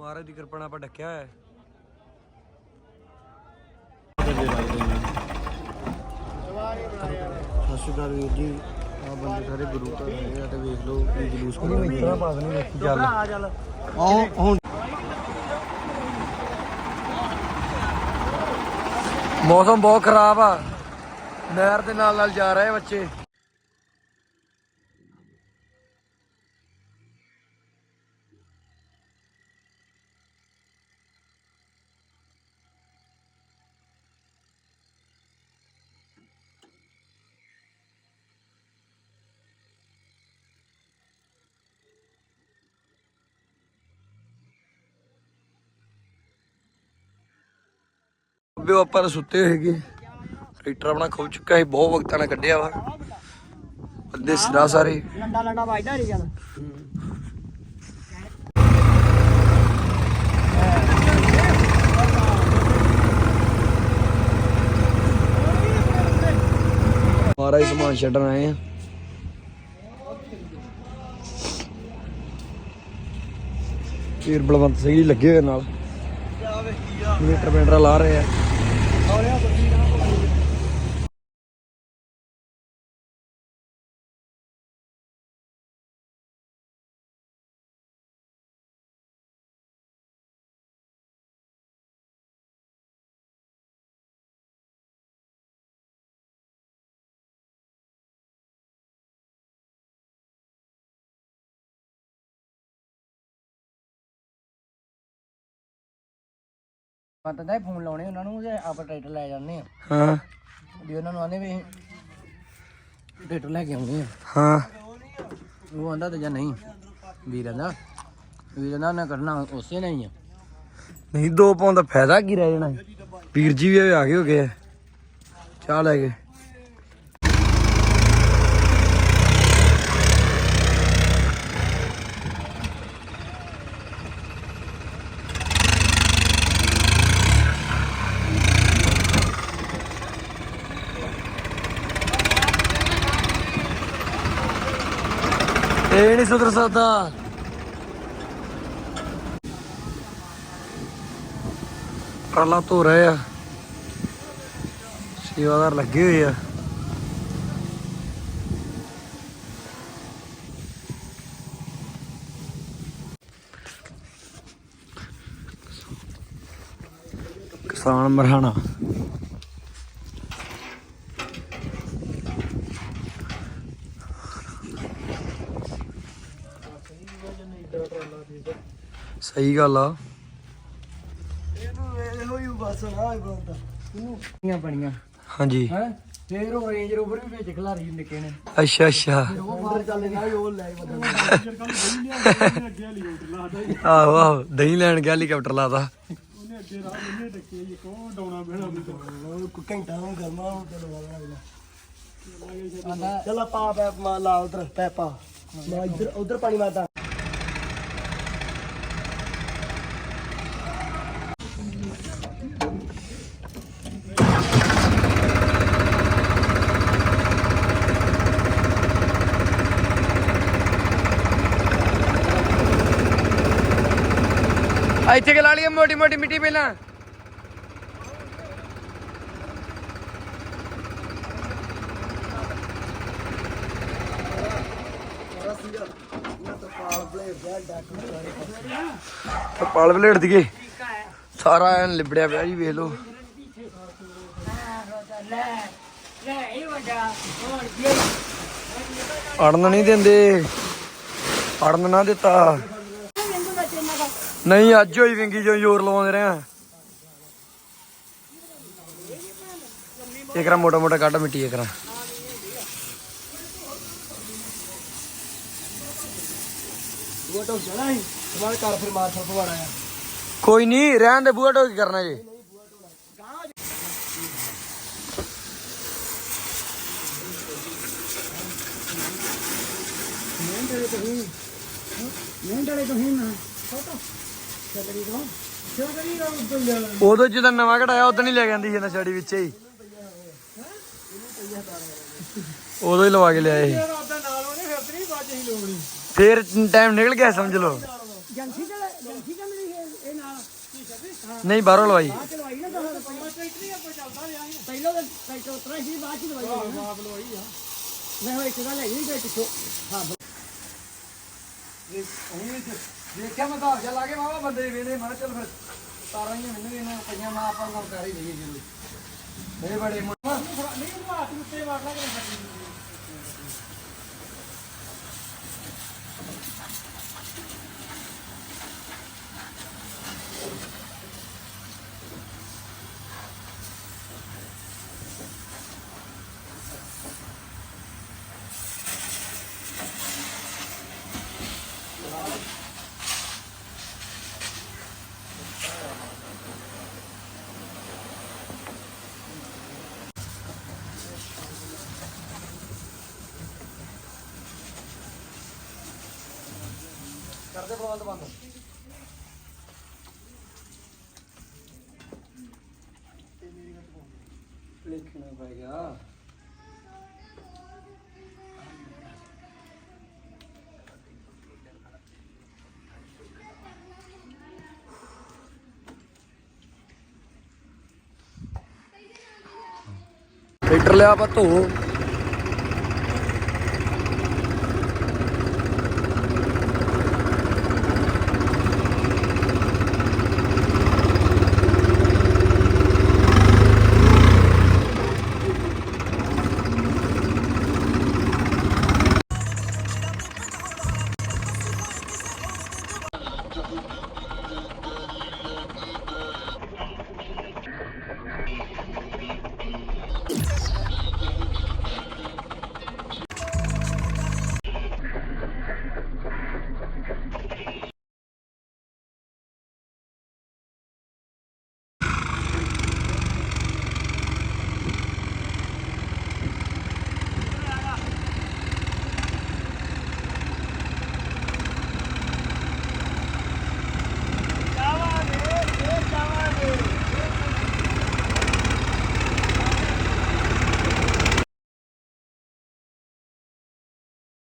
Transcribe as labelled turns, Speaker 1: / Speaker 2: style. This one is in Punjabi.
Speaker 1: ਮਹਾਰਾਜ ਦੀ ਕਿਰਪਾ ਨਾਲ ਆਪਾਂ ਡੱਕਿਆ ਹੋਇਆ ਹੈ।
Speaker 2: ਸਤਿ ਸ਼੍ਰੀ ਅਕਾਲ ਵੀਰ ਜੀ। ਆ ਬੰਦੇ ਸਾਰੇ ਗੁਰੂ ਘਰ ਆਏ ਆ ਤੇ ਵੇਖ ਲਓ ਕੀ ਜਲੂਸ ਕੱਢਦੇ
Speaker 1: ਇਤਨਾ ਪਾਸ ਨਹੀਂ ਵੇਖੀ ਚੱਲ।
Speaker 2: ਆਹ ਹੁਣ
Speaker 1: ਮੌਸਮ ਬਹੁਤ ਖਰਾਬ ਆ। ਨਹਿਰ ਦੇ ਨਾਲ ਨਾਲ ਜਾ ਰਹੇ ਬੱਚੇ। ਅੱਬੇ ਆਪਾਂ ਤਾਂ ਸੁੱਤੇ ਹੋਏਗੇ ਟਰੈਕਟਰ ਆਪਣਾ ਖੁੱਲ ਚੁੱਕਾ ਹੈ ਬਹੁਤ ਵਕਤਾਂ ਨਾਲ ਕੱਢਿਆ ਵਾ। ਬੰਦੇ ਸਿਰਾ ਸਾਰੇ।
Speaker 3: ਲੰਡਾ ਲੰਡਾ ਵੱਜਦਾ ਨਹੀਂ ਚੱਲ।
Speaker 1: ਮਾਰਾ ਸਮਾਨ ਛੱਡਣ ਆਏ ਆ। ਵੀਰ ਬਲਵੰਤ ਸਿੰਘ ਜੀ ਲੱਗੇ ਹੋਏ ਨਾਲ। ਮੀਟਰ ਮੀਟਰ ਲਾ ਰਹੇ ਆ।
Speaker 3: Valeu, ਤਾਂ ਫੋਨ ਲਾਉਣੇ ਉਹਨਾਂ ਨੂੰ ਤੇ ਆਪਾਂ ਟਰੈਕਟਰ ਲੈ ਜਾਂਦੇ ਆ
Speaker 1: ਹਾਂ।
Speaker 3: ਵੀ ਉਹਨਾਂ ਨੂੰ ਆਂਦੇ ਵੀ ਟਰੈਕਟਰ ਲੈ ਕੇ ਆਉਂਦੇ ਆ
Speaker 1: ਹਾਂ।
Speaker 3: ਉਹ ਆਂਦਾ ਤੇ ਜਾਂ ਨਹੀਂ ਵੀਰ ਆਂਦਾ ਵੀਰ ਆਂਦਾ ਨਾ ਕਰਨਾ ਉਸੇ ਨਹੀਂ ਆ।
Speaker 1: ਨਹੀਂ ਦੋ ਪਾਉਣ ਦਾ ਫਾਇਦਾ ਕੀ ਰਹਿ ਜਾਣਾ? ਵੀਰ ਜੀ ਵੀ ਆ ਗਏ ਹੋ ਗਏ। ਚਾਹ ਲੈ ਗਏ ਇਹ ਨਹੀਂ ਸੁਧਰ ਸਕਦਾ। ਟਰਾਲਾ ਧੋ ਰਹੇ ਆ। ਸੇਵਾਦਾਰ ਲੱਗੇ ਹੋਏ ਆ। ਕਿਸਾਨ ਮਰਹਾਣਾ। ਸਹੀ ਗੱਲ ਆ।
Speaker 2: ਇਹੋ ਹੀ ਬਸ ਆ ਬੰਦਾ।
Speaker 3: ਕੀਆਂ ਬਣੀਆਂ।
Speaker 1: ਹਾਂਜੀ।
Speaker 3: ਹੈ? ਫੇਰ ਉਹ ਰੇਂਜ ਰੋਵਰ ਵੀ ਵਿੱਚ ਖਲਾਰੀ ਨਿੱਕੇ ਨੇ।
Speaker 1: ਅੱਛਾ ਅੱਛਾ।
Speaker 3: ਉਹ ਬਾਹਰ ਚੱਲ ਗਿਆ ਉਹ ਲੈ ਬੰਦਾ।
Speaker 1: ਆਹੋ ਆਹੋ ਦਹੀਂ ਲੈਣ ਗਿਆ ਹੈਲੀਕਾਪਟਰ ਲਾਦਾ
Speaker 2: ਕੋਈ ਘੰਟਾ ਨੂੰ ਗਰਮਾ ਹੁਣ ਤੇ ਲਵਾ ਲੈਣਾ
Speaker 3: ਆਂਦਾ
Speaker 2: ਚਲ ਪਾ ਪੈ ਮਾ ਲਾ ਉਧਰ ਪੈਪਾ। ਮੈਂ ਇੱਧਰ ਉਧਰ ਪਾਣੀ ਮਾਰਦਾ।
Speaker 1: ਇੱਥੇ ਕਿ ਲਾ ਲਈ ਮੋਟੀ ਮੋਟੀ ਮਿੱਟੀ ਪਹਿਲਾਂ। ਪਾਲ ਬਲੇਡ ਦੀਏ ਸਾਰਾ ਐਨ ਲਿਬੜਿਆ ਪਿਆ ਜੀ, ਵੇਖ ਲਓ। ਅੜਨ ਨਹੀਂ ਦਿੰਦੇ। ਅੜਨ ਨਾ ਦਿੱਤਾ। ਨਹੀਂ ਅੱਜ ਹੋਈ ਵਿੰਗੀ ਜੋ ਜ਼ੋਰ ਲਵਾਉਂਦੇ ਰਹੇ ਇਕਰਾ ਮੋਟਾ ਮੋਟਾ ਕੱਢ ਮਿੱਟੀ ਇਕਰਾ
Speaker 2: ਉਹ ਤਾਂ ਜਣਾ ਹੀ ਤੁਹਾਡੇ ਘਰ ਫਿਰ ਮਾਰ ਫੜ ਪਵਾੜਾ ਆ।
Speaker 1: ਕੋਈ ਨਹੀਂ ਰਹਿਣ ਦੇ ਬੂਹਾ ਢੋ ਕੀ ਕਰਨਾ ਜੀ?
Speaker 3: ਨਹੀਂ ਡਰੇ ਤੁਸੀਂ ਨਾ ਚੱਲਦੀ ਤੋਂ ਕਿਉਂ ਕਰੀ ਰਹਾ
Speaker 1: ਉਦੋਂ ਜਦੋਂ ਨਵਾਂ ਘਟਾਇਆ ਉਦੋਂ ਹੀ ਲੈ ਕੇ ਜਾਂਦੀ ਸੀ ਨਸ਼ਾੜੀ ਵਿੱਚ ਹੀ। ਉਦੋਂ ਹੀ ਲਵਾ ਕੇ ਲਿਆਏ ਸੀ।
Speaker 3: ਫਿਰ ਨਹੀਂ
Speaker 1: ਫੇਰ ਟਾਈਮ ਨਿਕਲ ਗਿਆ, ਸਮਝ ਲਓ। ਨਹੀਂ, ਬਾਹਰੋਂ ਲਵਾਈ।
Speaker 4: ਪਹਿਲਾਂ ਤਾਂ ਟਰੈਕਟਰ ਉਤਰਾ ਸੀ ਬਾਅਦ ਚ ਦਵਾਈ ਹੋਈ ਲਵਾਈ ਆ ਮੈਂ ਹੋਈ ਕਿਦਾਂ ਲੈ ਗਈ ਕਿ ਪਿੱਛੋਂ
Speaker 1: ਦੇਖਿਆ ਮੈਂ ਤਾਂ ਜਾ ਲਾ ਕੇ ਮਾਵਾ ਬੰਦੇ ਵੇਲੇ ਮੈਂ ਕਿਹਾ ਚੱਲ ਫਿਰ ਤਾਰਾਂ ਹੀ ਮੈਨੂੰ ਇਹਨਾਂ ਪਈਆਂ, ਮੈਂ ਆਪਾਂ ਨਾਲ ਕਰ ਹੀ ਲਈਏ ਜੀ ਇਹ ਬੜੇ ਮੁੰਡੇ
Speaker 4: ਨਹੀਂ ਉਹ ਉੱਤੇ ਮਾਰ ਲਾ ਕੇ
Speaker 1: ਕਰਦੇ ਬਲਵੰਤ ਬੰਦ ਲਿਖਣਾ ਪੈ ਗਿਆ ਟਰੈਕਟਰ ਲਿਆ ਆਪਾਂ ਧੋ Thank you.